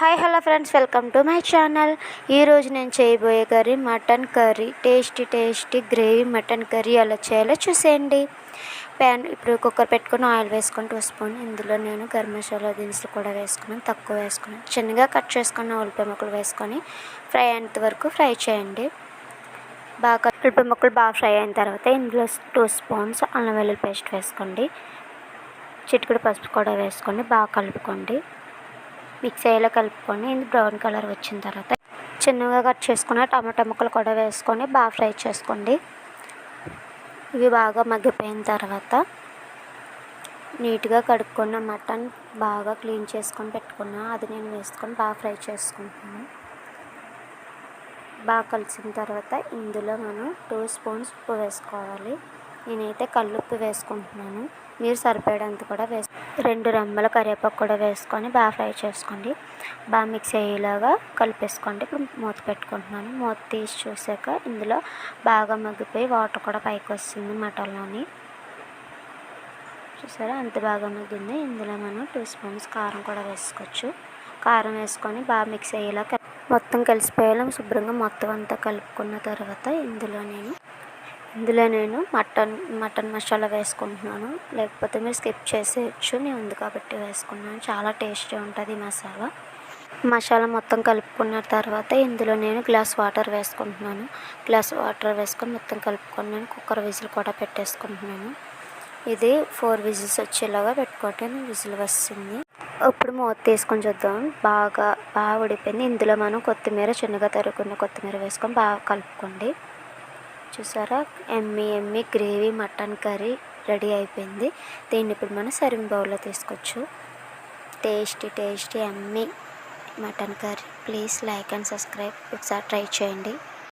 Hi hello friends welcome to my channel. ఈరోజు నేను చేయబోయే curry mutton curry. Tasty tasty gravy mutton curry. ఎలా చేయాలో చూసేయండి. ప్యాన్ ఇప్పుడు కుక్కర్ పెట్టుకుని ఆయిల్ వేసుకొని టూ స్పూన్. ఇందులో నేను గరం మసాలా దినుసులు కూడా వేసుకున్నాను. తక్కువ వేసుకున్నాను. చిన్నగా కట్ చేసుకున్న ఉల్లిపాయ ముక్కలు వేసుకొని ఫ్రై అయ్యేంత వరకు ఫ్రై చేయండి. బాగా ఉల్లిపాయ ముక్కలు బాగా ఫ్రై అయిన తర్వాత ఇందులో టూ స్పూన్స్ అల్లం వెల్లుల్లి పేస్ట్ వేసుకోండి. చిటికడు పసుపు కూడా వేసుకొని బాగా కలుపుకోండి. మిక్సీలో అయ్యేలా కలుపుకొని ఇది బ్రౌన్ కలర్ వచ్చిన తర్వాత చిన్నగా కట్ చేసుకున్న టమాటా ముక్కలు కూడా వేసుకొని బాగా ఫ్రై చేసుకోండి. ఇవి బాగా మగ్గిపోయిన తర్వాత నీట్గా కడుక్కున్న మటన్ బాగా క్లీన్ చేసుకొని పెట్టుకున్నా అది నేను వేసుకొని బాగా ఫ్రై చేసుకుంటున్నాను. బాగా కలిసిన తర్వాత ఇందులో మనం టూ స్పూన్స్ ఉప్పు వేసుకోవాలి. నేనైతే కల్లుప్పు వేసుకుంటున్నాను. మీరు సరిపడేంత కూడా వేసు రెండు రెమ్మల కరివేపాకు కూడా వేసుకొని బాగా ఫ్రై చేసుకోండి. బాగా మిక్స్ అయ్యేలాగా కలిపేసుకోండి. ఇప్పుడు మూత పెట్టుకుంటున్నాను. మూత తీసి చూసాక ఇందులో బాగా మగ్గిపోయి వాటర్ కూడా పైకి వస్తుంది మటన్లోని. చూసారా? అంత బాగా మగ్గింది. ఇందులో మనం టూ స్పూన్స్ కారం కూడా వేసుకోవచ్చు. కారం వేసుకొని బాగా మిక్స్ అయ్యేలా మొత్తం కలిసిపోయేలా శుభ్రంగా మొత్తం అంతా కలుపుకున్న తర్వాత ఇందులో నేను ఇందులో నేను మటన్ మటన్ మసాలా వేసుకుంటున్నాను. లేకపోతే మీరు స్కిప్ చేసేయచ్చు. నేను ఉంది కాబట్టి వేసుకున్నాను. చాలా టేస్టీ ఉంటుంది ఈ మసాలా. మసాలా మొత్తం కలుపుకున్న తర్వాత ఇందులో నేను గ్లాస్ వాటర్ వేసుకుంటున్నాను. గ్లాస్ వాటర్ వేసుకొని మొత్తం కలుపుకొని కుక్కర్ విజిల్ కూడా పెట్టేసుకుంటున్నాను. ఇది ఫోర్ విజిల్స్ వచ్చేలాగా పెట్టుకోవటం విజిల్ వస్తుంది. ఇప్పుడు మూత తీసుకొని చూద్దాం. బాగా బాగా ఉడిపోయింది ఇందులో మనం కొత్తిమీర చిన్నగా తరుగుకున్న కొత్తిమీర వేసుకొని బాగా కలుపుకోండి. చూసారా? Yummy yummy gravy mutton curry ready అయిపోయింది. దీన్ని ఇప్పుడు మనం సర్వింగ్ బౌల్లో తీసుకోవచ్చు. Tasty tasty yummy mutton curry. Please like and subscribe. ఒకసారి ట్రై చేయండి.